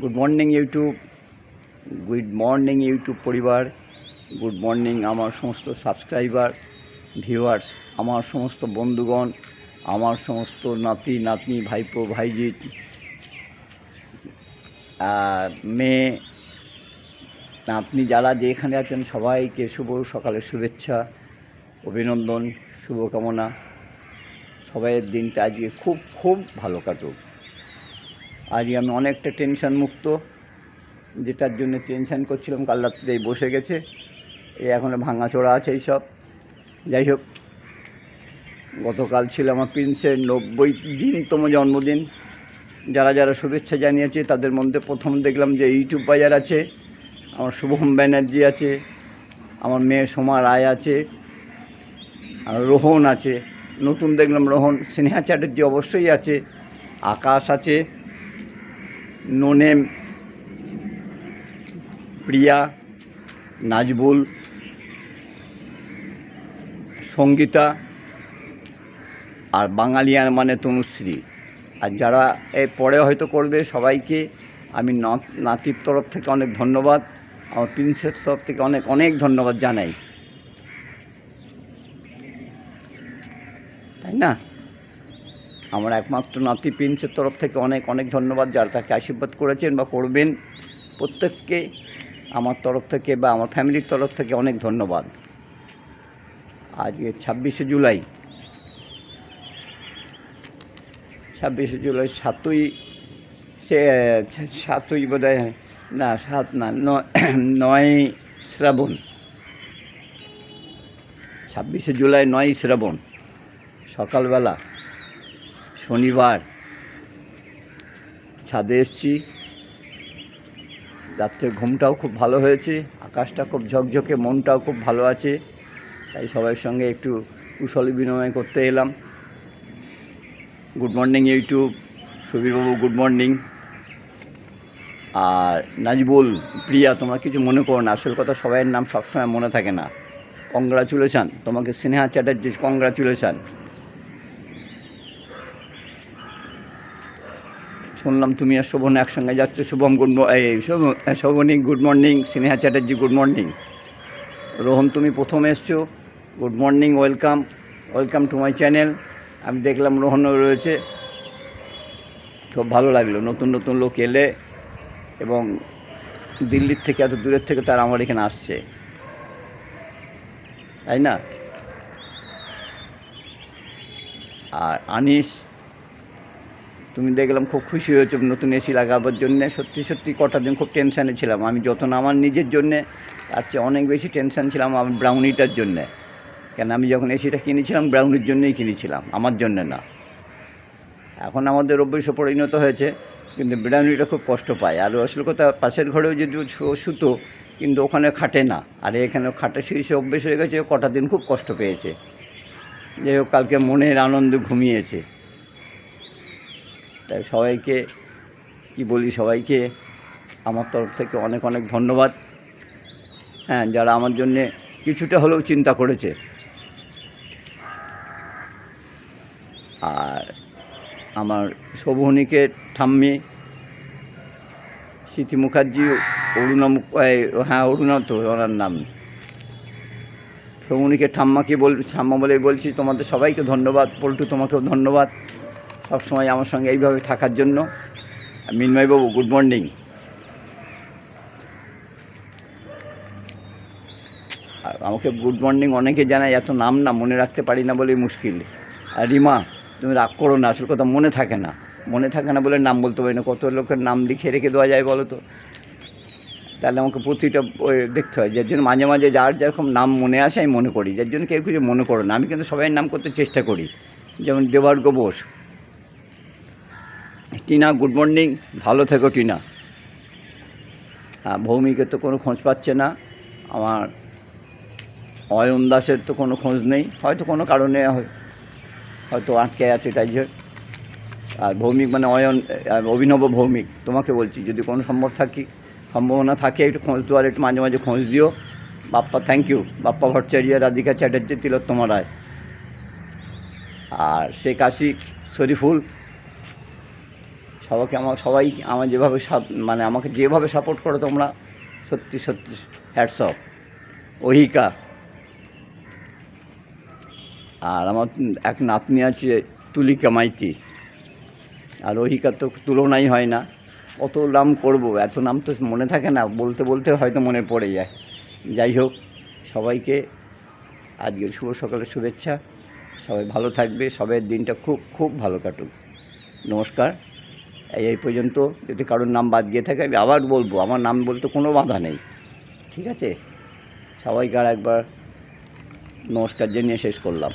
Good morning YouTube good morning YouTube পরিবার. Good morning আমার সমস্ত সাবস্ক্রাইবার ভিউয়ার্স আমার সমস্ত বন্ধুগণ, আমার সমস্ত নাতি, নাতনি, ভাইপো, ভাইজি মেয়ে, নাতনি যারা যে এখানে আছেন, সবাইকে শুভ সকালের শুভেচ্ছা, অভিনন্দন, শুভকামনা। সবাইয়ের দিনটা আজকে খুব খুব ভালো কাটুক। আজকে আমি অনেকটা টেনশন মুক্ত। যেটার জন্য টেনশন করছিলাম, কাল রাত্রে বসে গেছে। এই এখনও ভাঙাচোরা আছে এইসব। যাই হোক, গতকাল ছিল আমার প্রিন্সের নব্বই দিনতম জন্মদিন। যারা যারা শুভেচ্ছা জানিয়েছে, তাদের মধ্যে প্রথম দেখলাম যে ইউটিউব বাজার আছে, আমার শুভম ব্যানার্জি আছে, আমার মেয়ে সোমা রায় আছে, আর রোহন আছে। নতুন দেখলাম রোহন, স্নেহা চ্যাটার্জি অবশ্যই আছে, আকাশ আছে নোনেম প্রিয়া নাজবুল সঙ্গীতা আর বাঙালিয়ান মানে তনুশ্রী। আর যারা এর পরে হয়তো করবে সবাইকে আমি নাতির তরফ থেকে অনেক ধন্যবাদ। আমার প্রিন্সের তরফ থেকে অনেক অনেক ধন্যবাদ জানাই। তাই না? আমার একমাত্র নাতি প্রিন্সের তরফ থেকে অনেক অনেক ধন্যবাদ যারা তাকে আশীর্বাদ করেছেন বা করবেন। প্রত্যেককে আমার তরফ থেকে বা আমার ফ্যামিলির তরফ থেকে অনেক ধন্যবাদ। আজকে ছাব্বিশে জুলাই। ছাব্বিশে জুলাই সাতই, সে, সাতই বোধ না, সাত না নয় শ্রাবণ। ছাব্বিশে জুলাই নয় শ্রাবণ, সকালবেলা। শনিবার। ছাদে এসছি। রাত্রে ঘুমটাও খুব ভালো হয়েছে, আকাশটা খুব ঝকঝকে, মনটাও খুব ভালো আছে। তাই সবার সঙ্গে একটু কুশল বিনিময় করতে এলাম। গুড মর্নিং ইউটিউব, সুবীরবাবু, গুড মর্নিং। আর নাজবুল, প্রিয়া, তোমরা কিছু মনে করো না, আসল কথা সবাইয়ের নাম সবসময় মনে থাকে না। কংগ্রাচুলেশান তোমাকে স্নেহা চ্যাটার্জি কংগ্রাচুলেশান শুনলাম তুমি আর শোভন একসঙ্গে যাচ্ছ। শুভম গুড এই shove- Shobhani good morning Sneha Chatterjee good morning Rohan, তুমি প্রথম এসছো। Good morning welcome welcome to my channel আমি দেখলাম রোহনও রয়েছে। খুব ভালো লাগল। নতুন নতুন লোক এলে এবং দিল্লির থেকে, এত দূরের থেকে তারা আমার এখানে আসছে। তাই না? আর আনিস তুমি দেখলাম খুব খুশি হয়েছো, নতুন এসি লাগাবার জন্যে। সত্যি সত্যি কটা দিন খুব টেনশানে ছিলাম। আমি যত না আমার নিজের জন্যে, তার চেয়ে অনেক বেশি টেনশান ছিলাম আমার ব্রাউনিটার জন্যে। কেন আমি যখন এসিটা কিনেছিলাম, ব্রাউনির জন্যই কিনেছিলাম, আমার জন্যে না। এখন আমাদের অভ্যেসে পরিণত হয়েছে, কিন্তু ব্রাউনিটা খুব কষ্ট পায়। আর আসল কথা, পাশের ঘরেও যদি শুতো কিন্তু ওখানে খাটে না। আর এখানে খাটে শুয়ে সে অভ্যেস হয়ে গেছে, কটা দিন খুব কষ্ট পেয়েছে। যাই হোক, কালকে মনের আনন্দে ঘুমিয়েছে। তাই সবাইকে, কি বলি সবাইকে, আমার তরফ থেকে অনেক অনেক ধন্যবাদ। হ্যাঁ যারা আমার জন্যে কিছুটা হলেও চিন্তা করেছে। আর আমার শোভনিকে, ঠাম্মি, স্মৃতি মুখার্জি, অরুণা হ্যাঁ অরুণা তো, ওনার নাম। শোভনিকে, ঠাম্মাকে বল, ঠাম্মা বলেই বলছি, তোমাদের সবাইকে ধন্যবাদ, পল্টু তোমাকেও ধন্যবাদ। সবসময় আমার সঙ্গে এইভাবে থাকার জন্য। মিন্ময়বাবু গুড মর্নিং আমাকে গুড মর্নিং অনেকে জানায়, এত নাম না, মনে রাখতে পারি না বলেই মুশকিল। আর রিমা, তুমি রাগ করো না, আসল কথা মনে থাকে না। মনে থাকে না বলে নাম বলতে পারি না, কত লোকের নাম লিখে রেখে দেওয়া যায় বলো তো? তাহলে আমাকে প্রতিটা দেখতে হয়। যার জন্য মাঝে মাঝে যার যেরকম নাম মনে আসে, আমি মনে করি। যার জন্য কেউ কিছু মনে করো না। আমি কিন্তু সবাই নাম করতে চেষ্টা করি। যেমন দেবার্গ বোস। টিনা গুড মর্নিং ভালো থেকো, টিনা। হ্যাঁ ভৌমিকের তো কোনো খোঁজ পাচ্ছে না। আমার অয়ন দাসের তো কোনো খোঁজ নেই। হয়তো কোনো কারণে হয়- হয়তো আটকে আছে, তাই আর ভৌমিক মানে অয়ন অভিনব ভৌমিক, তোমাকে বলছি, যদি কোনো সম্ভব থাকি, সম্ভাবনা থাকে, একটু খোঁজ দেওয়ার একটু মাঝে মাঝে খোঁজ দিও। Bappa thank you Bappa Bhattacharya, Radhika Chatterjee, Tilottama Roy. আর শেখ আশিক, শরীফুল সবাইকে আমার সবাই আমার যেভাবে মানে আমাকে যেভাবে সাপোর্ট করো তোমরা, সত্যি সত্যি হ্যাটস অফ ওহিকা। আর আমার এক নাতনি আছে, তুলিকা মাইতি। আর ওহিকার তো তুলনাই হয় না। কত নাম করব, এত নাম তো মনে থাকে না, বলতে বলতে হয়তো মনে পড়ে যায়। যাই হোক, সবাইকে আজকের শুভ সকালের শুভেচ্ছা। সবাই ভালো থাকবে সবাই দিনটা খুব খুব ভালো কাটুক। নমস্কার। এই পর্যন্ত যদি কারোর নাম বাদ গিয়ে থাকে, আমি আবার বলব, আমার নাম বলতে কোনো বাধা নেই। ঠিক আছে? সবাইকে আর একবার নমস্কার জানিয়ে শেষ করলাম।